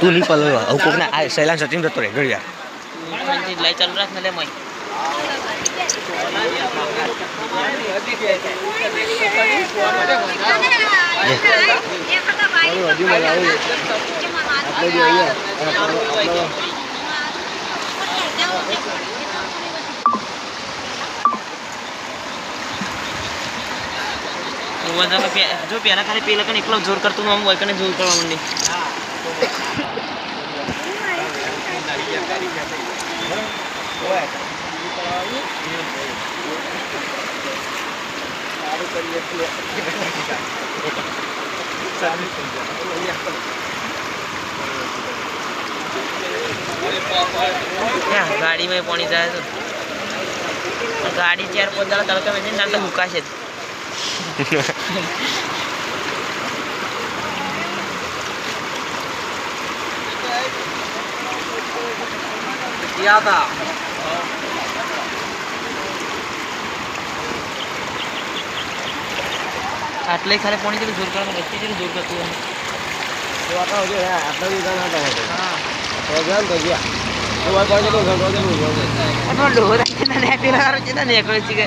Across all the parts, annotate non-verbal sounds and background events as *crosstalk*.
તું નહીં પલો આવું કોકને આ શૈલાન સચિન જતો રહે ઘડિયા લઈ ચાલુ રાખ ને લે મય જો પેલા ખાલી પેલા કને એકલો જોર કરતું આમ હોય, કને જોર કરવા માંડી ગાડીમાં પાણી જાય તો. ગાડી ચાર દાડા તડકા મેં છે મુકાશે જ. આટલે ખાલી પોણી જેટલું જોર કરવાનું વચ્ચે જેટલું જોર કરતું હોય. અથવા ડોરા છે ને પેલા હારો છે ને નીકળે છે કે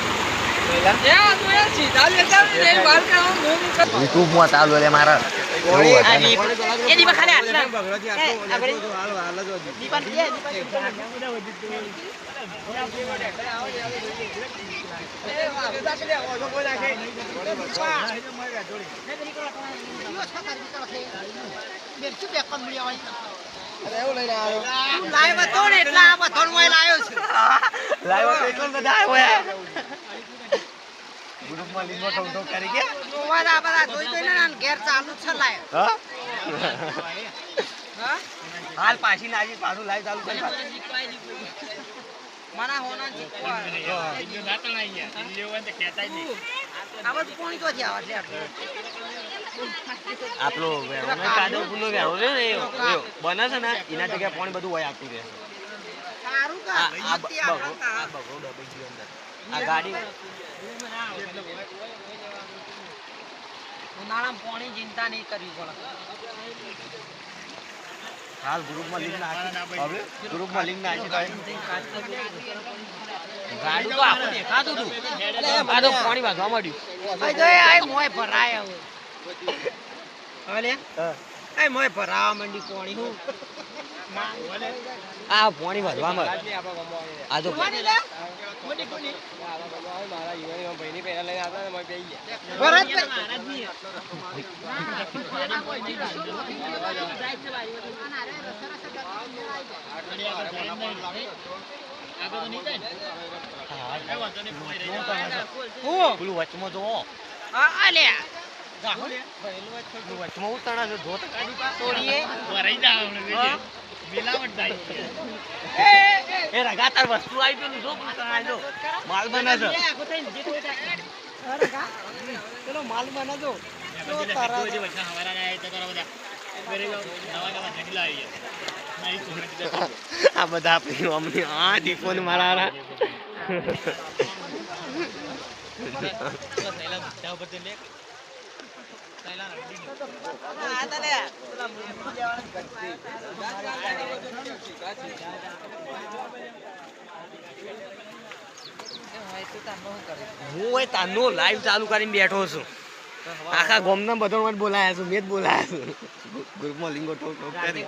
યુટ્યુબમાં ચાલુ એટલે મારા? એવું હતા ને. એટલે આ લાવ્યો છું. તો એકલો બધા આવ્યો. ગ્રુપમાં લીંબો ઠોઠો કરી કે દા બધા જોઈ જોઈને ને ઘેર ચાલુ જ છે લાયો. હા? હાલ પાછી નાજી પાછું લાઈવ ચાલુ કરી મને હોના જીતવા. આ બધું કોણ તો છે આવા છે આપણે. આપલો વેણો કાદો ફૂલો વેણો છે ને એવો બને છે ને એના જગ્યાએ પાણી બધું હોય આપતું રહે. સારું કા આ બગો બ- મસ્તી બગડો આપણા આ બગડો ડબી ગયો અંદર. આ ગાડી. ઉનાળામાં પાણી ચિંતા નહીં કરવી પડે. હાલ ગ્રુપમાં લિંક નાખી. હવે ગ્રુપમાં લિંક નાખી ગાડી તો આપણે દેખાતું હતું. આ મારો પાણી વાગવા માંડ્યું. ભાઈ જો એ આય મોય ભરાય હવે. હવે લે. હા. આય મોય ભરાવા માંડી પાણી. હું. આ પોણી વધવા માંડ આ તો પેલું વચમાં જોવો આ વચમાં ઉતરણા છે જો તો ગાડી પા તોડીએ એ રગાતાર વસ્તુ આવી પેલું જો તણાય જો માલ બને છે પેલો માલ બને જો તારા આ બધા આપણી અમને આ દીપો ને મારા હારા. આ તને પેલા મૂર્તિ જવાના હું એ તાનો લાઈવ ચાલુ કરીને બેઠો છું. આખા ગામના બધો મને બોલાયા છું મેં જ બોલાયા છું. ગ્રુપમાં લિંગો ઠોક ઠોક કરી.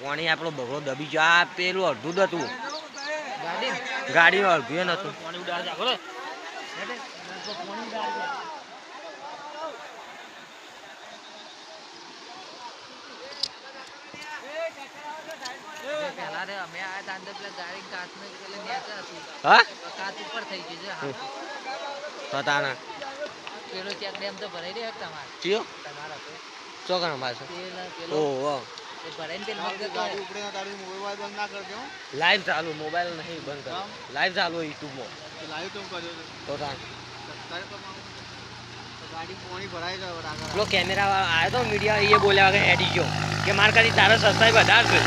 પાણી આપણો બગડો દબી આ પેલું અડધું જ હતું. ગાડીમાં અડધું એ પાણી પેલા રે અમે આ તાંડે પેલા ગાડી કાચ ને પેલે નેચે હતી હા? કાચ ઉપર થઈ ગઈ છે હા. તો તાના. પેલો ચેક ડેમ તો ભરાઈ રહ્યો તમારે? ચિયો તમારા તો. ચોકણ પાછો પેલો ઓહો. લાઈવ ચાલુ મોબાઈલ નહીં બંધ કરો. લાઈવ ચાલુ યુટ્યુબમાં લાઈવ તો કર્યો તો તાન. તારે તો મારું- તો ગાડી પોણી ભરાઈ જાય આગળ. પેલો કેમેરા વાળો આવ્યો તો મીડિયા એ બોલ્યા વગર એડી ગયો. કે મારે ખાલી તારા સબસ્ક્રાઈબ વધારશે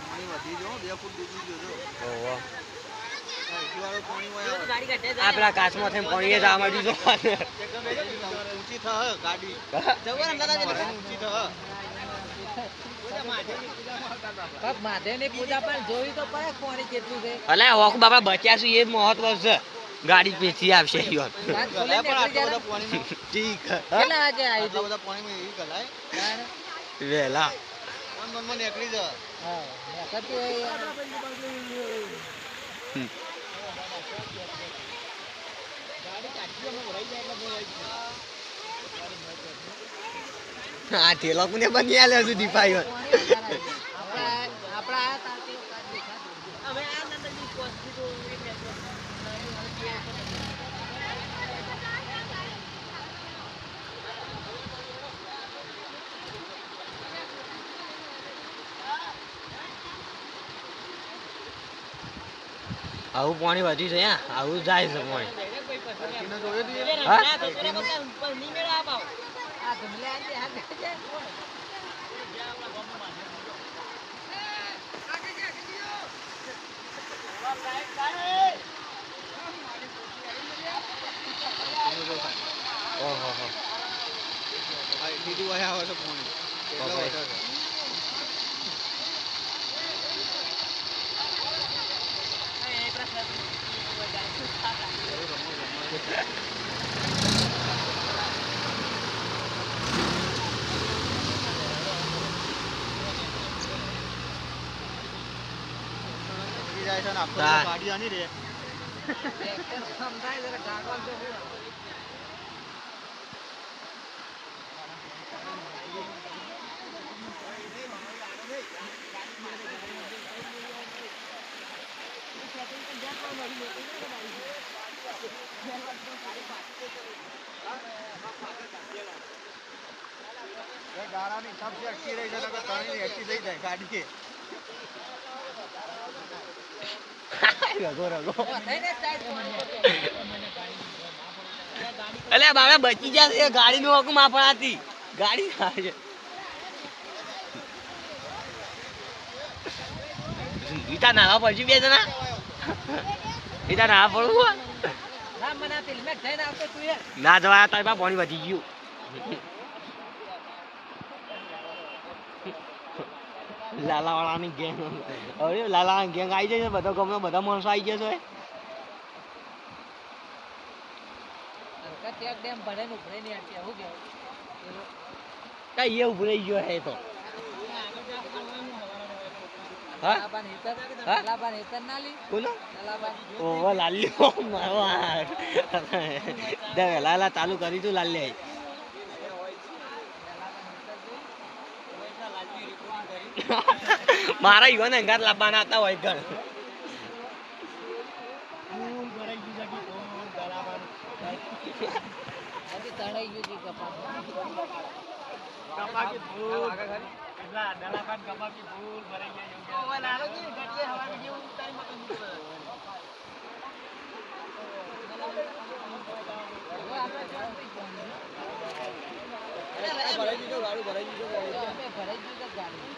પોણી વધી જો બે ફૂટ ડૂબી ગયો જો ઓહો હા, એટલું વાળું પોણી હોય આવે. ગાડી કાઢે આ પેલા કાચમાં થઈને પાણીએ જવા માંડ્યું છે ઊંચી થ ગાડી ભરાઈને ઊંચી થ જોવી અલે હોક બાપા બચ્યા છું એ જ મહત્વ છે ગાડી પેચી આવશે. ઠીક કેટલા વાગે આવી તું બધા એવી વેલા મન નીકળી હા એ આ ઠેલો કોને બની આલ્યો છું દીપાઈ તો આવું પાણી વધ્યું છે આવું જાય છે પાણી. એને જોયો તું એ? હા? ના, ગાડી આની રે સમજાય જરા ગાગવાલ હિસાબથી અટકી રહી છે નકર ત્રણેયની અટકી થઈ જાય ગાડી રગો રગો બાબા બચી જશે નું હકુમ આપણાથી ગાડી આવે ઈતા નાવા પછી બે જણા? ગીતા નાવા પડવું ના તું જવાય તારી પાણી વધી ગયું. લાલા વાળાની ગેંગ અરે લાલા ગેંગ આવી જાય છે બધા ગમે બધા માણસો આવી ગયા છે કઈ એ ઉભરાઈ ગયો હે તો. લાલ્યો લાલા ચાલુ કરી તું લાલ્યા. મારા યુવાન અંગાર લાવવાના હતા હોય ઘર. ભરાઈ દીધો ગાડું ભરાઈ દીધો ભરાઈ છે ગાડી.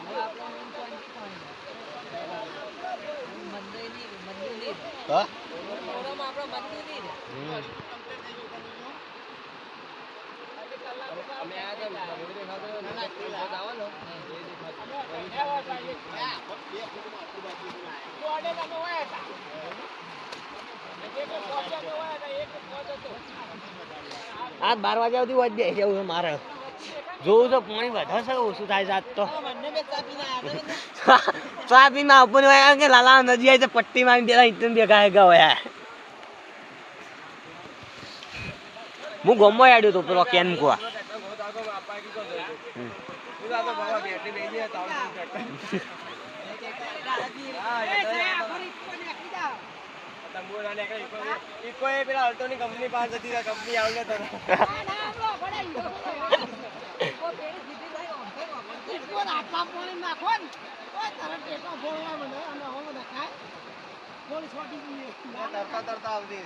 હવે આપણે આમ શાંતિ પાણી. મંદિર નહીં, મંદિર નહીં. હા ઓરડામાં આપણે મંદિર નહીં રે. અમે આયા હતા રોડ દેખાતો ના ના તે આવવાનો આ બાર વાગ્યા સુધી વાજ દે જવું છે મારે. જોવું તો પાણી વધારે ઓછું થાય છે આજ તો. *laughs* હતા ને. ઉપર કે લાલા નદી આવી તો પટ્ટી માં પેલા ઇતન ભેગા હેગા હોય હું ગમો આડ્યો તો પેલો કેન કુવા કંપની પાસે તરતા આવતી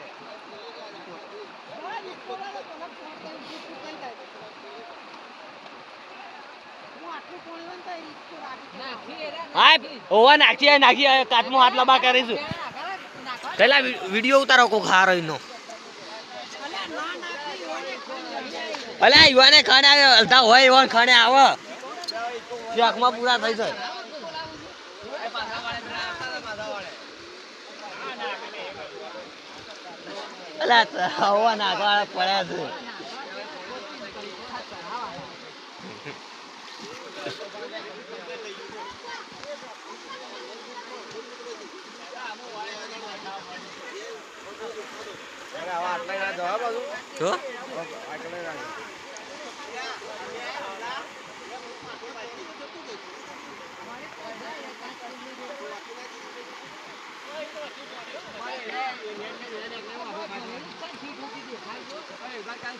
હા ઓવા નાખી નાખી કાચમાં હાથ લબા કરીશું. પેલા વીડિયો ઉતારો કોક હારો એનો અલ્યા યુવાને ખાને આવે હલતા હોય યુવાન ખાને આવે. આંખમાં પૂરા થઈ જાય? અલા હવા નાખવા પડ્યા છે. અરે હવે આટલે ના જવા બાજુ તો આટલે ના જવા.